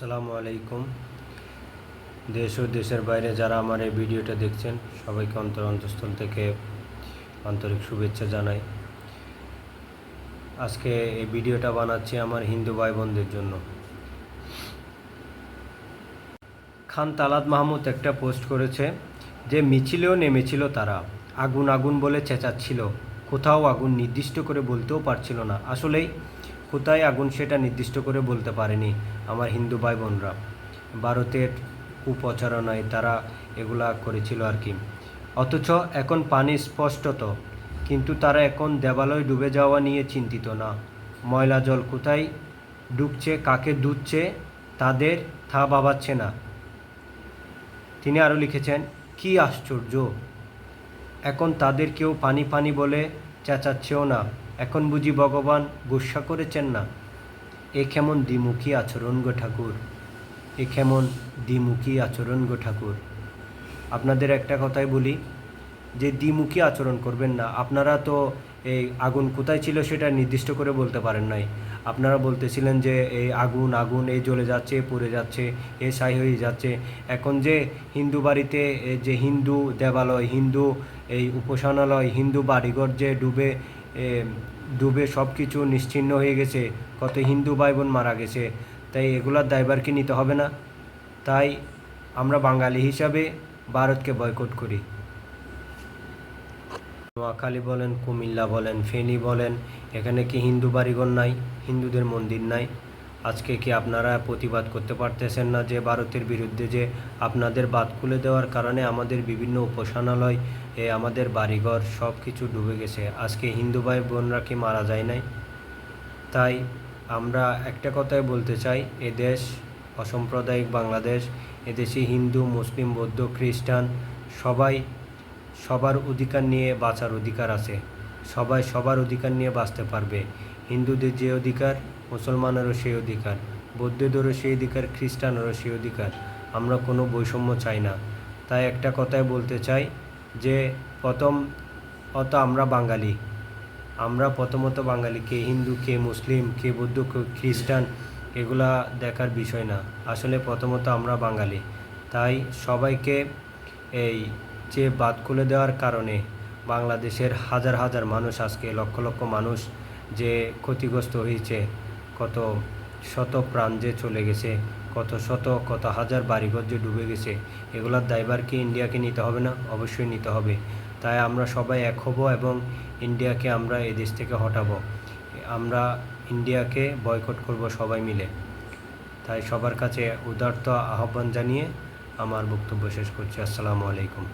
আসসালামু আলাইকুম। দেশ ও দেশের বাইরে যারা আমার এই ভিডিওটা দেখছেন, সবাইকে অন্তর অন্তঃস্থল থেকে আন্তরিক শুভেচ্ছা জানাই। আজকে এই ভিডিওটা বানাচ্ছি আমার হিন্দু ভাই বোনদের জন্য। খান তালাত মাহমুদ একটা পোস্ট করেছে যে, মিছিলেও নেমেছিল তারা। আগুন আগুন বলে চেঁচাচ্ছিল। কোথাও আগুন নির্দিষ্ট করে বলতেও পারছিল না। আসলেই কোথায় আগুন সেটা নির্দিষ্ট করে বলতে পারেনি আমার হিন্দু ভাই বোনরা ভারতের কুপ্রচারণায় তারা এগুলা করেছিল আর কি। অথচ এখন পানি স্পষ্টত, কিন্তু তারা এখন দেবালয় ডুবে যাওয়া নিয়ে চিন্তিত না। ময়লা জল কোথায় ডুবছে, কাকে দুধছে, তাদের থা বাবাচ্ছে না। তিনি আরও লিখেছেন, কি আশ্চর্য! এখন তাদের কেউ পানি পানি বলে চেঁচাচ্ছেও না। এখন বুঝি ভগবান গুসা করেছেন না। এ কেমন দ্বিমুখী আচরণ গো ঠাকুর। এ কেমন দ্বিমুখী আচরণ গো ঠাকুর। আপনাদের একটা কথাই বলি, যে দ্বিমুখী আচরণ করবেন না। আপনারা তো এই আগুন কোথায় ছিল সেটা নির্দিষ্ট করে বলতে পারেন নাই। আপনারা বলতেছিলেন যে এই আগুন আগুন এই জ্বলে যাচ্ছে পড়ে যাচ্ছে, এ সাই হয়ে যাচ্ছে। এখন যে হিন্দু বাড়িতে যে হিন্দু দেবালয়, হিন্দু এই উপাসনালয়, হিন্দু বাড়িঘর যে ডুবে ডুবে সব কিছু নিশ্চিহ্ন হয়ে গেছে, কত হিন্দু ভাই বোন মারা গেছে, তাই এগুলার দায়ভার কি নিতে হবে না? তাই আমরা বাঙালি হিসাবে ভারতকে বয়কট করি। নোয়াখালী বলেন, কুমিল্লা বলেন, ফেনী বলেন, এখানে কি হিন্দু বাড়িঘর নাই, হিন্দুদের মন্দির নাই? আজকে কি আপনারা প্রতিবাদ করতে পারতেছেন না যে ভারতের বিরুদ্ধে যে আপনাদের বাদ খুলে দেওয়ার কারণে আমাদের বিভিন্ন উপাসনালয় এ আমাদের বাড়িঘর সব কিছু ডুবে গেছে, আজকে হিন্দু ভাই বোনরা কি মারা যায় নাই? তাই আমরা একটা কথাই বলতে চাই এদেশ অসাম্প্রদায়িক বাংলাদেশ এদেশে হিন্দু, মুসলিম, বৌদ্ধ, খ্রিস্টান, সবাই সবার অধিকার নিয়ে বাঁচার অধিকার আছে। সবাই সবার অধিকার নিয়ে বাঁচতে পারবে। হিন্দুদের যে অধিকার, মুসলমানেরও সেই অধিকার, বৌদ্ধদেরও সেই অধিকার, খ্রিস্টানেরও সেই অধিকার। আমরা কোনো বৈষম্য চাই না। তাই একটা কথাই বলতে চাই যে, প্রথম অত আমরা বাঙালি। আমরা প্রথমত বাঙালি, কে হিন্দু, কে মুসলিম, কে বৌদ্ধ, কে খ্রিস্টান, এগুলা দেখার বিষয় না। আসলে প্রথমত আমরা বাঙালি। তাই সবাইকে এই যে বাদ খুলে দেওয়ার কারণে বাংলাদেশের হাজার হাজার মানুষ আজকে লক্ষ লক্ষ মানুষ যে ক্ষতিগ্রস্ত হয়েছে, কত শত প্রাণ যে চলে গেছে, কত শত, কত হাজার বাড়িঘর যে ডুবে গেছে, এগুলার দায়ভার কি ইন্ডিয়াকে নিতে হবে না? অবশ্যই নিতে হবে। তাই আমরা সবাই এক হব এবং ইন্ডিয়াকে আমরা এই দেশ থেকে হটাবো। আমরা ইন্ডিয়াকে বয়কট করব সবাই মিলে। তাই সবার কাছে উদার্ত আহ্বান জানিয়ে আমার বক্তব্য শেষ করছি। আসসালামু আলাইকুম।